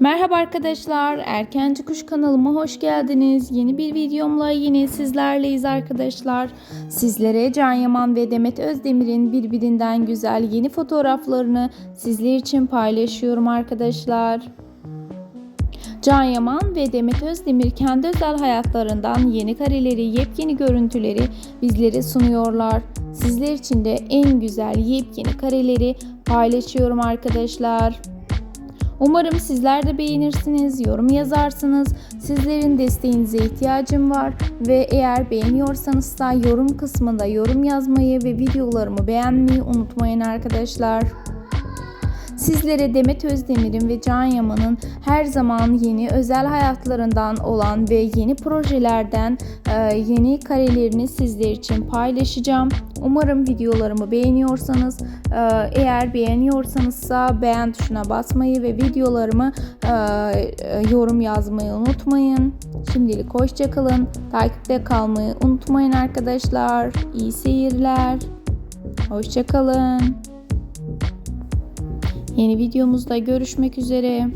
Merhaba arkadaşlar, Erkenci Kuş kanalıma hoş geldiniz. Yeni bir videomla yine sizlerleyiz arkadaşlar. Sizlere Can Yaman ve Demet Özdemir'in birbirinden güzel yeni fotoğraflarını sizler için paylaşıyorum arkadaşlar. Can Yaman ve Demet Özdemir kendi özel hayatlarından yeni kareleri, yepyeni görüntüleri bizlere sunuyorlar. Sizler için de en güzel yepyeni kareleri paylaşıyorum arkadaşlar. Umarım sizler de beğenirsiniz, yorum yazarsınız. Sizlerin desteğinize ihtiyacım var ve eğer beğeniyorsanız da yorum kısmında yorum yazmayı ve videolarımı beğenmeyi unutmayın arkadaşlar. Sizlere Demet Özdemir'in ve Can Yaman'ın her zaman yeni özel hayatlarından olan ve yeni projelerden e, yeni karelerini sizler için paylaşacağım. Umarım videolarımı beğeniyorsanız, e, eğer beğeniyorsanızsa beğen tuşuna basmayı ve videolarımı e, yorum yazmayı unutmayın. Şimdilik hoşçakalın. Takipte kalmayı unutmayın arkadaşlar. İyi seyirler. Hoşçakalın. Yeni videomuzda görüşmek üzere.